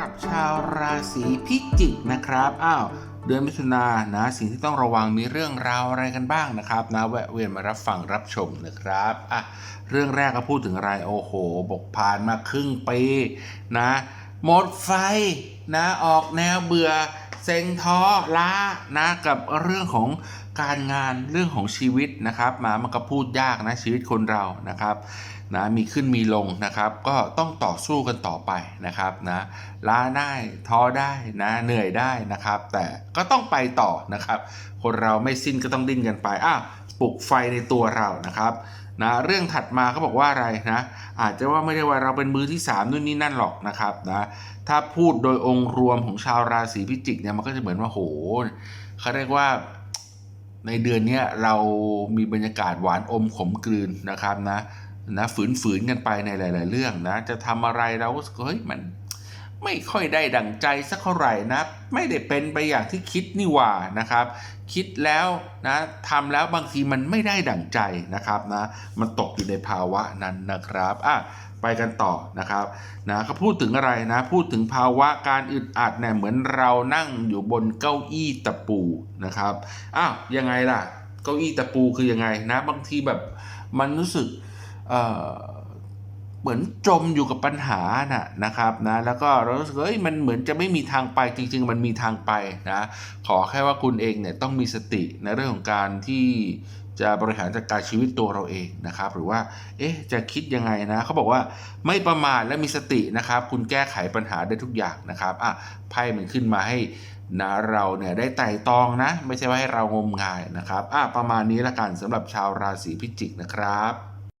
รับชาวราศีพิจิกนะครับอ้าวเดือนมิถุนายนนะสิ่งที่ต้องระวังมีเรื่องราวอะไรกันบ้างนะครับนะแวะเวียนมารับฟังรับชมนะครับอะเรื่องแรกก็พูดถึงอะไรโอ้โห บกผ่านมาครึ่งปีนะหมดไฟนะออกแนวเบื่อเซ็งท้อล้านะกับเรื่องของ การงานเรื่องของชีวิตนะครับมามันก็พูดยากนะชีวิตคนเรานะครับนะมีขึ้นมีลงนะครับก็ต้องต่อสู้กันต่อไปนะครับนะล้าได้ท้อได้นะเหนื่อยได้นะครับ แต่ก็ต้องไปต่อนะครับ คนเราไม่สิ้นก็ต้องดิ้นกันไปอ้าวปลุกไฟในตัวเรานะครับนะเรื่องถัดมาเขาบอกว่าอะไรนะอาจจะว่าไม่ได้ว่าเราเป็นมือที่ 3นู่นนี่นั่นหรอกนะครับนะถ้าพูดโดยองค์รวมของชาวราศีพิจิกเนี่ยมันก็จะเหมือนว่าโหเขาเรียกว่า ในเดือนนี้เรามีบรรยากาศหวานอมขมกลืนนะครับนะนะฝืนๆกันไปในหลาย ๆ เรื่องนะจะทำอะไรเราก็เฮ้ยมัน ไม่ค่อยได้ดั่งใจสักเท่าไหร่นะไม่ได้เป็นไปอย่างที่คิดนี่หว่านะครับ คิดแล้วนะทำแล้วบางทีมันไม่ได้ดั่งใจนะครับนะมันตกอยู่ในภาวะนั้นนะครับอะไปกันต่อนะครับนะเขาพูดถึงอะไรนะพูดถึงภาวะการอึดอัดเนี่ยเหมือนเรานั่งอยู่บนเก้าอี้ตะปูนะครับอ้าวยังไงล่ะ เก้าอี้ตะปูคือยังไงนะ บางทีแบบมันรู้สึกเอ่อ เหมือนจมอยู่กับปัญหาน่ะนะครับนะแล้วก็เรารู้สึกเอ้ยมันเหมือนจะไม่มีทางไปจริง ๆ มันมีทางไปนะขอแค่ว่าคุณเองเนี่ยต้องมีสติในเรื่องของการที่จะบริหารจัดการชีวิตตัวเราเองนะครับ หรือว่า เอ๊ะ จะคิดยังไงนะเขาบอกว่าไม่ประมาทและมีสตินะครับ คุณแก้ไขปัญหาได้ทุกอย่างนะครับอะไพ่มันขึ้นมาให้นะเราเนี่ยได้ไต่ตองนะ ไม่ใช่ว่าให้เรางมงายนะครับอะประมาณนี้ละกันสำหรับชาวราศีพิจิกนะครับ